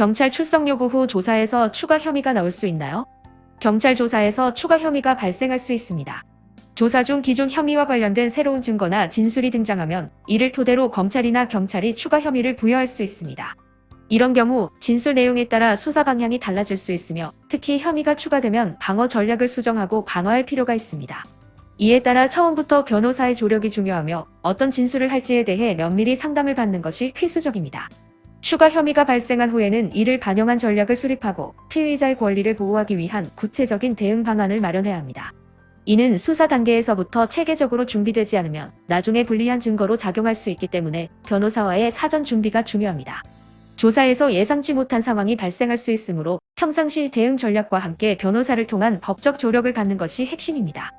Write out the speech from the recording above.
경찰 출석 요구 후 조사에서 추가 혐의가 나올 수 있나요? 경찰 조사에서 추가 혐의가 발생할 수 있습니다. 조사 중 기존 혐의와 관련된 새로운 증거나 진술이 등장하면 이를 토대로 검찰이나 경찰이 추가 혐의를 부여할 수 있습니다. 이런 경우 진술 내용에 따라 수사 방향이 달라질 수 있으며 특히 혐의가 추가되면 방어 전략을 수정하고 강화할 필요가 있습니다. 이에 따라 처음부터 변호사의 조력이 중요하며 어떤 진술을 할지에 대해 면밀히 상담을 받는 것이 필수적입니다. 추가 혐의가 발생한 후에는 이를 반영한 전략을 수립하고 피의자의 권리를 보호하기 위한 구체적인 대응 방안을 마련해야 합니다. 이는 수사 단계에서부터 체계적으로 준비되지 않으면 나중에 불리한 증거로 작용할 수 있기 때문에 변호사와의 사전 준비가 중요합니다. 조사에서 예상치 못한 상황이 발생할 수 있으므로 평상시 대응 전략과 함께 변호사를 통한 법적 조력을 받는 것이 핵심입니다.